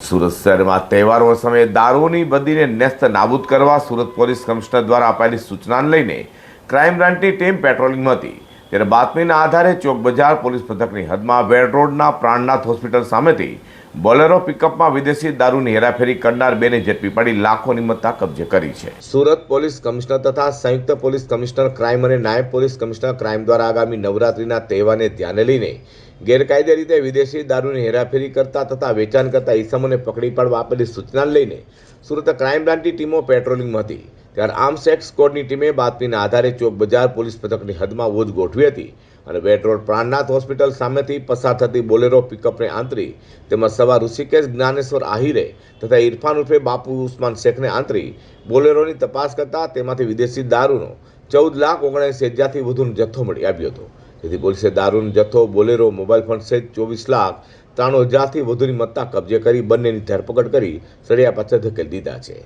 સુરત શહેરમાં તહેવારો સમયે દારૂની બદીને નેસ્ત નાબૂદ કરવા સુરત પોલીસ કમિશનર દ્વારા અપાયેલી સૂચનાને લઈને ક્રાઇમ બ્રાન્ચની ટીમ પેટ્રોલિંગમાં હતી. ત્યારે બાતમીના આધારે ચોક બજાર પોલીસ મથકની હદમાં વેડ રોડના પ્રાણનાથ હોસ્પિટલ સામેથી બોલેરો પિકઅપમાં વિદેશી દારૂની હેરાફેરી કરનાર બેને ઝડપી પાડી લાખોની મત્તા કબજે કરી છે. સુરત પોલીસ કમિશનર તથા સંયુક્ત પોલીસ કમિશનર ક્રાઇમ અને નાયબ પોલીસ કમિશનર ક્રાઇમ દ્વારા આગામી નવરાત્રીના તહેવારને ધ્યાને લઈને ગેરકાયદે રીતે વિદેશી દારૂની હેરાફેરી કરતા તથા વેચાણ કરતા ઈસમોને પકડી પાડવા આપેલી સૂચનાને લઈને સુરત ક્રાઇમ બ્રાન્ચની ટીમો પેટ્રોલિંગમાં હતી. ત્યારે આર્મ્સ એક્ટ સ્કોડની ટીમે બાતમીના આધારે ચોક બજાર પોલીસ પથકની હદમાં વોચ ગોઠવી હતી અને વેટ રોડ પ્રાણનાથ હોસ્પિટલ સામેથી પસાર થતી બોલેરો પિકઅપને આંતરી તેમાં સવાર ઋષિકેશ, જ્ઞાનેશ્વર આહિરે તથા ઇરફાન ઉર્ફે બાપુ ઉસ્માન શેખને આંતરી બોલેરોની તપાસ કરતા તેમાંથી વિદેશી દારૂનો ચૌદ લાખ ઓગણએંસી હજારથી વધુનો જથ્થો મળી આવ્યો હતો. જેથી પોલીસે દારૂનો જથ્થો, બોલેરો, મોબાઈલ ફોન સહિત ચોવીસ લાખ ત્રાણું હજારથી વધુની મત્તા કબજે કરી બંનેની ધરપકડ કરી સળિયા પાછળ ધકેલી દીધા છે.